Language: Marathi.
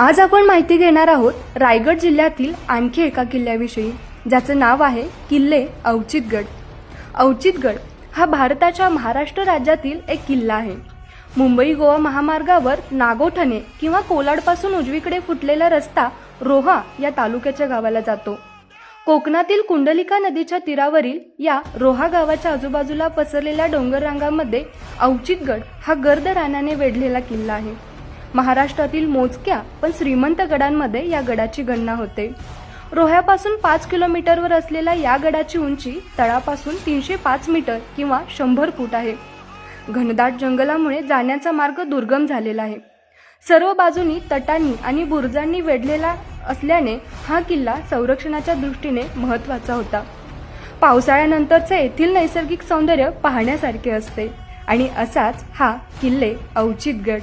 आज आपण माहिती घेणार आहोत रायगड जिल्ह्यातील आणखी एका किल्ल्याविषयी ज्याचं नाव आहे किल्ले अवचितगड अवचितगड हा भारताच्या महाराष्ट्र राज्यातील एक किल्ला आहे. मुंबई गोवा महामार्गावर नागोठणे किंवा कोलाडपासून उजवीकडे फुटलेला रस्ता रोहा या तालुक्याच्या गावाला जातो. कोकणातील कुंडलिका नदीच्या तीरावरील या रोहा गावाच्या आजूबाजूला पसरलेल्या डोंगर रांगामध्ये अवचितगड हा गर्द रानाने वेढलेला किल्ला आहे. महाराष्ट्रातील मोजक्या पण श्रीमंत गडांमध्ये या गडाची गणना होते. रोह्यापासून पाच किलोमीटरवर असलेल्या या गडाची उंची तळापासून तीनशे पाच मीटर किंवा शंभर फूट आहे. घनदाट जंगलामुळे जाण्याचा मार्ग दुर्गम झालेला आहे. सर्व बाजूनी तटांनी आणि बुरुजांनी वेढलेला असल्याने हा किल्ला संरक्षणाच्या दृष्टीने महत्त्वाचा होता. पावसाळ्यानंतरचे येथील नैसर्गिक सौंदर्य पाहण्यासारखे असते आणि असाच हा किल्ले अवचितगड